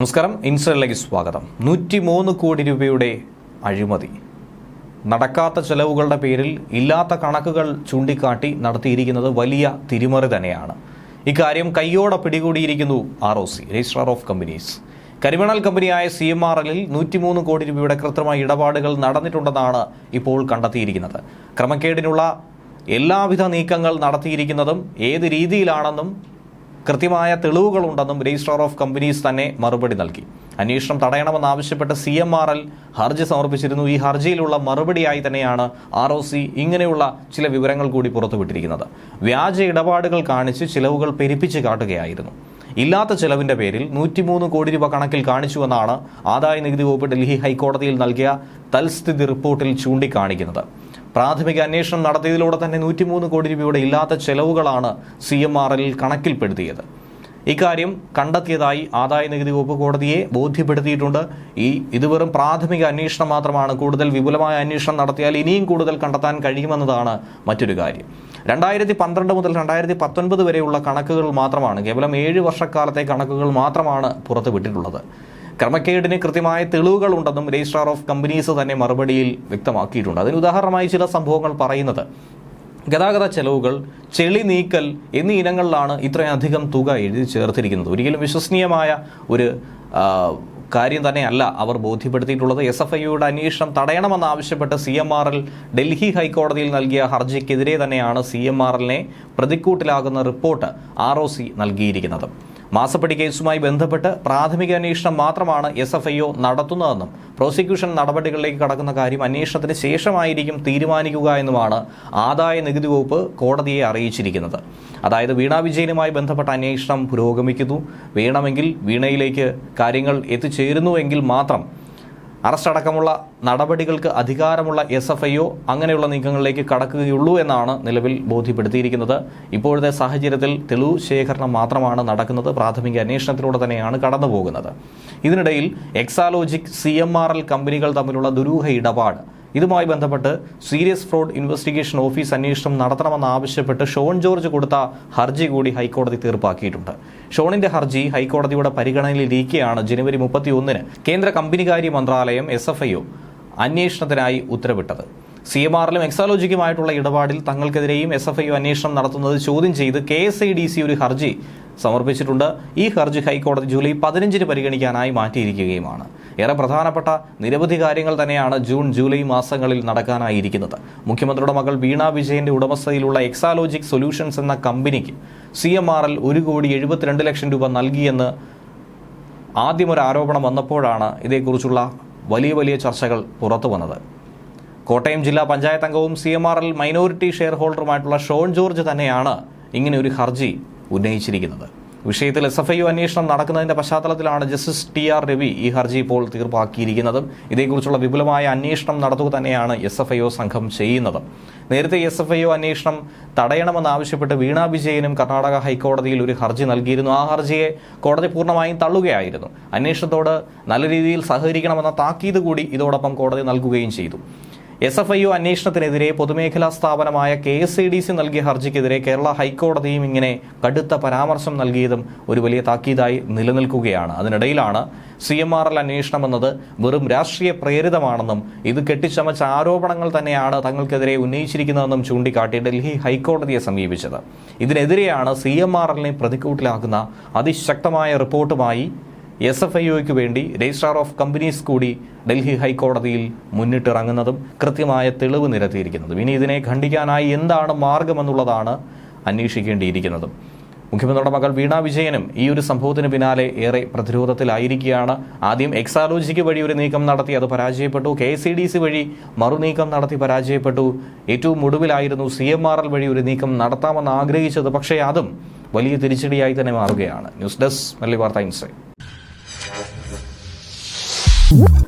നമസ്കാരം. ഇൻസൈഡിലേക്ക് സ്വാഗതം. നൂറ്റി മൂന്ന് കോടി രൂപയുടെ അഴിമതി. നടക്കാത്ത ചെലവുകളുടെ പേരിൽ ഇല്ലാത്ത കണക്കുകൾ ചൂണ്ടിക്കാട്ടി നടത്തിയിരിക്കുന്നത് വലിയ തിരിമറി തന്നെയാണ്. ഇക്കാര്യം കയ്യോടെ പിടികൂടിയിരിക്കുന്നു R O C registrar of companies കരിമണൽ കമ്പനിയായ സി എം ആർ എല്ലിൽ നൂറ്റിമൂന്ന് കോടി രൂപയുടെ കൃത്രിമ ഇടപാടുകൾ നടന്നിട്ടുണ്ടെന്നാണ് ഇപ്പോൾ കണ്ടെത്തിയിരിക്കുന്നത്. ക്രമക്കേടിനുള്ള എല്ലാവിധ നീക്കങ്ങൾ നടത്തിയിരിക്കുന്നതും ഏത് രീതിയിലാണെന്നും കൃത്യമായ തെളിവുകളുണ്ടെന്നും രജിസ്ട്രാർ ഓഫ് കമ്പനീസ് തന്നെ മറുപടി നൽകി. അന്വേഷണം തടയണമെന്നാവശ്യപ്പെട്ട് സി എം ആർ എൽ ഹർജി സമർപ്പിച്ചിരുന്നു. ഈ ഹർജിയിലുള്ള മറുപടിയായി തന്നെയാണ് ആർ ഒ സി ഇങ്ങനെയുള്ള ചില വിവരങ്ങൾ കൂടി പുറത്തുവിട്ടിരിക്കുന്നത്. വ്യാജ ഇടപാടുകൾ കാണിച്ച് ചിലവുകൾ പെരുപ്പിച്ച് കാട്ടുകയായിരുന്നു. ഇല്ലാത്ത ചെലവിന്റെ പേരിൽ നൂറ്റിമൂന്ന് കോടി രൂപ കണക്കിൽ കാണിച്ചുവെന്നാണ് ആദായ നികുതി വകുപ്പ് ഡൽഹി ഹൈക്കോടതിയിൽ നൽകിയ തൽസ്ഥിതി റിപ്പോർട്ടിൽ ചൂണ്ടിക്കാണിക്കുന്നത്. പ്രാഥമിക അന്വേഷണം നടത്തിയതിലൂടെ തന്നെ നൂറ്റിമൂന്ന് കോടി രൂപയുടെ ഇല്ലാത്ത ചെലവുകളാണ് സി എം ആർ എല്ലിൽ കണക്കിൽപ്പെടുത്തിയത്. ഇക്കാര്യം കണ്ടെത്തിയതായി ആദായ നികുതി വകുപ്പ് കോടതിയെ ബോധ്യപ്പെടുത്തിയിട്ടുണ്ട്. ഈ ഇത് വെറും പ്രാഥമിക അന്വേഷണം മാത്രമാണ്. കൂടുതൽ വിപുലമായ അന്വേഷണം നടത്തിയാൽ ഇനിയും കൂടുതൽ കണ്ടെത്താൻ കഴിയുമെന്നതാണ് മറ്റൊരു കാര്യം. രണ്ടായിരത്തി പന്ത്രണ്ട് മുതൽ രണ്ടായിരത്തി പത്തൊൻപത് വരെയുള്ള കണക്കുകൾ മാത്രമാണ്. കേവലം ഏഴ് വർഷക്കാലത്തെ കണക്കുകൾ മാത്രമാണ് പുറത്തുവിട്ടിട്ടുള്ളത്. ക്രമക്കേടിന് കൃത്യമായ തെളിവുകൾ ഉണ്ടെന്നും രജിസ്ട്രാർ ഓഫ് കമ്പനീസ് തന്നെ മറുപടിയിൽ വ്യക്തമാക്കിയിട്ടുണ്ട്. അതിന് ഉദാഹരണമായി ചില സംഭവങ്ങൾ പറയുന്നത്. ഗതാഗത ചെലവുകൾ ചെളി നീക്കൽ എന്നീ ഇനങ്ങളിലാണ് ഇത്രയധികം തുക എഴുതി ചേർത്തിരിക്കുന്നത്. ഒരിക്കലും വിശ്വസനീയമായ ഒരു കാര്യം തന്നെയല്ല അവർ ബോധ്യപ്പെടുത്തിയിട്ടുള്ളത്. എസ് എഫ് ഐയുടെ അന്വേഷണം തടയണമെന്നാവശ്യപ്പെട്ട് C M R L Delhi ഹൈക്കോടതിയിൽ നൽകിയ ഹർജിക്കെതിരെ തന്നെയാണ് സി എം ആർ എല്ലിനെ പ്രതിക്കൂട്ടിലാകുന്ന റിപ്പോർട്ട് ആർ ഒ സി നൽകിയിരിക്കുന്നത്. മാസപ്പടി കേസുമായി ബന്ധപ്പെട്ട് പ്രാഥമിക അന്വേഷണം മാത്രമാണ് എസ് എഫ് ഐ ഒ നടത്തുന്നതെന്നും പ്രോസിക്യൂഷൻ നടപടികളിലേക്ക് കടക്കുന്ന കാര്യം അന്വേഷണത്തിന് ശേഷമായിരിക്കും തീരുമാനിക്കുക എന്നുമാണ് ആദായ നികുതി വകുപ്പ് കോടതിയെ അറിയിച്ചിരിക്കുന്നത്. അതായത് വീണ വിജയനുമായി ബന്ധപ്പെട്ട അന്വേഷണം പുരോഗമിക്കുന്നു. വേണമെങ്കിൽ വീണയിലേക്ക് കാര്യങ്ങൾ എത്തിച്ചേരുന്നുവെങ്കിൽ മാത്രം അറസ്റ്റ് അടക്കമുള്ള നടപടികൾക്ക് അധികാരമുള്ള എസ് എഫ് ഐ ഒ അങ്ങനെയുള്ള നീക്കങ്ങളിലേക്ക് കടക്കുകയുള്ളൂ എന്നാണ് നിലവിൽ ബോധ്യപ്പെടുത്തിയിരിക്കുന്നത്. ഇപ്പോഴത്തെ സാഹചര്യത്തിൽ തെളിവ് ശേഖരണം മാത്രമാണ് നടക്കുന്നത്. പ്രാഥമിക അന്വേഷണത്തിലൂടെ തന്നെയാണ് കടന്നു പോകുന്നത് ഇതിനിടയിൽ എക്സാലോജിക് സി കമ്പനികൾ തമ്മിലുള്ള ദുരൂഹ ഇടപാട് ഇതുമായി ബന്ധപ്പെട്ട് സീരിയസ് ഫ്രോഡ് ഇൻവെസ്റ്റിഗേഷൻ ഓഫീസ് അന്വേഷണം നടത്തണമെന്നാവശ്യപ്പെട്ട് ഷോൺ ജോർജ് കൊടുത്ത ഹർജി കൂടി ഹൈക്കോടതി തീർപ്പാക്കിയിട്ടുണ്ട്. ഷോണിന്റെ ഹർജി ഹൈക്കോടതിയുടെ പരിഗണനയിലിരിക്കെയാണ് ജനുവരി മുപ്പത്തിയൊന്നിന് കേന്ദ്ര കമ്പനികാര്യ മന്ത്രാലയം എസ് എഫ് ഐ അന്വേഷണത്തിനായി ഉത്തരവിട്ടത്. സി എം ആറിലും എക്സാലോജിക്കുമായിട്ടുള്ള ഇടപാടിൽ തങ്ങൾക്കെതിരെയും എസ് എഫ് ഐ അന്വേഷണം നടത്തുന്നത് ചോദ്യം ചെയ്ത് K S I D C ഒരു ഹർജി സമർപ്പിച്ചിട്ടുണ്ട്. ഈ ഹർജി ഹൈക്കോടതി ജൂലൈ പതിനഞ്ചിന് പരിഗണിക്കാനായി മാറ്റിയിരിക്കുകയുമാണ്. ഏറെ പ്രധാനപ്പെട്ട നിരവധി കാര്യങ്ങൾ തന്നെയാണ് ജൂൺ ജൂലൈ മാസങ്ങളിൽ നടക്കാനായിരിക്കുന്നത്. മുഖ്യമന്ത്രിയുടെ മകൾ വീണ വിജയന്റെ ഉടമസ്ഥയിലുള്ള എക്സാലോജിക് സൊല്യൂഷൻസ് എന്ന കമ്പനിക്ക് സി എം ആർ എൽ ഒരു കോടി എഴുപത്തിരണ്ട് ലക്ഷം രൂപ നൽകിയെന്ന് ആദ്യം ഒരു ആരോപണം വന്നപ്പോഴാണ് ഇതേക്കുറിച്ചുള്ള വലിയ വലിയ ചർച്ചകൾ പുറത്തു വന്നത്. കോട്ടയം ജില്ലാ പഞ്ചായത്ത് അംഗവും C M R L minority share ഹോൾഡറുമായിട്ടുള്ള Shone George തന്നെയാണ് ഇങ്ങനെ ഒരു ഹർജി ഉന്നയിച്ചിരിക്കുന്നത്. വിഷയത്തിൽ എസ് എഫ് ഐ അന്വേഷണം നടക്കുന്നതിന്റെ പശ്ചാത്തലത്തിലാണ് ജസ്റ്റിസ് ടി ആർ രവി ഈ ഹർജി ഇപ്പോൾ തീർപ്പാക്കിയിരിക്കുന്നതും. ഇതേക്കുറിച്ചുള്ള വിപുലമായ അന്വേഷണം നടത്തുക തന്നെയാണ് എസ് എഫ് ഐ സംഘം ചെയ്യുന്നത്. നേരത്തെ എസ് എഫ് ഐ അന്വേഷണം തടയണമെന്നാവശ്യപ്പെട്ട് വീണ വിജയനും കർണാടക ഹൈക്കോടതിയിൽ ഒരു ഹർജി നൽകിയിരുന്നു. ആ ഹർജിയെ കോടതി പൂർണമായും തള്ളുകയായിരുന്നു. അന്വേഷണത്തോട് നല്ല രീതിയിൽ സഹകരിക്കണമെന്ന താക്കീത് കൂടി ഇതോടൊപ്പം കോടതി നൽകുകയും ചെയ്തു. എസ് എഫ് ഐ ഒ അന്വേഷണത്തിനെതിരെ പൊതുമേഖലാ സ്ഥാപനമായ K S I D C നൽകിയ ഹർജിക്കെതിരെ കേരള ഹൈക്കോടതിയും ഇങ്ങനെ കടുത്ത പരാമർശം നൽകിയതും ഒരു വലിയ താക്കീതായി നിലനിൽക്കുകയാണ്. അതിനിടയിലാണ് സി എം ആർ എൽ അന്വേഷണം എന്നത് വെറും രാഷ്ട്രീയ പ്രേരിതമാണെന്നും ഇത് കെട്ടിച്ചമച്ച ആരോപണങ്ങൾ തന്നെയാണ് തങ്ങൾക്കെതിരെ ഉന്നയിച്ചിരിക്കുന്നതെന്നും ചൂണ്ടിക്കാട്ടി ഡൽഹി ഹൈക്കോടതിയെ സമീപിച്ചത്. ഇതിനെതിരെയാണ് സി എം ആർ എല്ലിനെ പ്രതിക്കൂട്ടിലാക്കുന്ന അതിശക്തമായ റിപ്പോർട്ടുമായി എസ് എഫ് ഐ വേണ്ടി രജിസ്ട്രാർ ഓഫ് കമ്പനീസ് കൂടി ഡൽഹി ഹൈക്കോടതിയിൽ മുന്നിട്ടിറങ്ങുന്നതും കൃത്യമായ തെളിവ് നിരത്തിയിരിക്കുന്നതും. ഇനി ഇതിനെ ഖണ്ഡിക്കാനായി എന്താണ് മാർഗമെന്നുള്ളതാണ് അന്വേഷിക്കേണ്ടിയിരിക്കുന്നതും. മുഖ്യമന്ത്രിയുടെ മകൾ വീണ വിജയനും ഈ ഒരു സംഭവത്തിന് പിന്നാലെ ഏറെ പ്രതിരോധത്തിലായിരിക്കുകയാണ്. ആദ്യം എക്സാലോജിക്ക് വഴി ഒരു നീക്കം നടത്തി അത് പരാജയപ്പെട്ടു. കെ സി ഡി സി വഴി മറുനീക്കം നടത്തി പരാജയപ്പെട്ടു. ഏറ്റവും ഒടുവിലായിരുന്നു സി എം ആർ എൽ വഴി ഒരു നീക്കം നടത്താമെന്ന് ആഗ്രഹിച്ചത്. പക്ഷേ അതും വലിയ തിരിച്ചടിയായി തന്നെ മാറുകയാണ്. ന്യൂസ് ഡെസ്ക് മല്ലി വാർത്ത ഇൻസൈറ്റ് Woo!